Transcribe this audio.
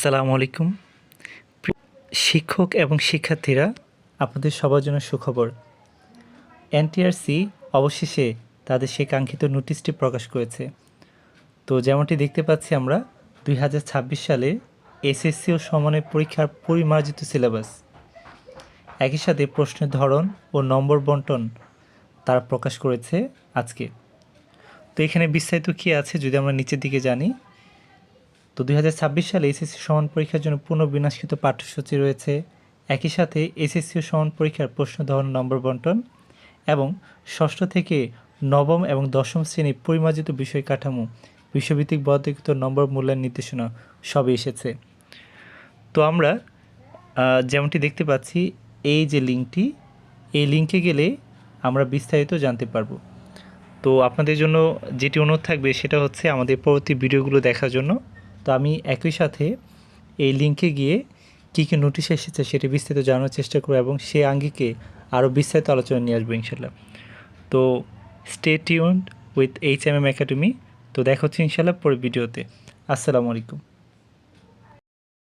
আসসালামু আলাইকুম। শিক্ষক এবং শিক্ষার্থীরা, আপনাদের সবার জন্য সুখবর। এনটিআরসি অবশেষে তাদের সেই কাঙ্ক্ষিত নোটিশটি প্রকাশ করেছে। তো যেমনটি দেখতে পাচ্ছি আমরা, দুই হাজার ছাব্বিশ সালে এসএসসি ও সমানের পরীক্ষার পরিমার্জিত সিলেবাস। একই সাথে প্রশ্নের ধরন ও নম্বর বন্টন তারা প্রকাশ করেছে আজকে। তো এখানে বিস্তারিত কী আছে যদি আমরা নিচের দিকে জানি তো দুই হাজার ছাব্বিশ সালে এসএসসি সমান পরীক্ষার জন্য পুনর্বিন্যাসকৃত পাঠ্যসূচি রয়েছে। একই সাথে এসএসসি সমান পরীক্ষার প্রশ্ন ধরন, নম্বর বন্টন এবং ষষ্ঠ থেকে নবম এবং দশম শ্রেণি পরিমার্জিত বিষয় কাঠামো, বিশ্বভিত্তিক বরাদ্দকৃত নম্বর মূল্যায়ন নির্দেশনা সবই এসেছে। তো আমরা যেমনটি দেখতে পাচ্ছি, এই যে লিঙ্কটি, এই লিঙ্কে গেলে আমরা বিস্তারিত জানতে পারব। তো আপনাদের জন্য যেটি অনুরোধ থাকবে সেটা হচ্ছে আমাদের পরবর্তী ভিডিওগুলো দেখার জন্য। তো আমি একই সাথে এই লিঙ্কে গিয়ে কী কী নোটিশ এসেছে সেটি বিস্তারিত জানার চেষ্টা করব এবং সে আঙ্গিকে আরও বিস্তারিত আলোচনা নিয়ে আসব ইনশাল্লাহ তো stay tune with H M M academy তো দেখা হচ্ছে ইনশাল্লাহ পরের ভিডিওতে। আসসালামু আলাইকুম।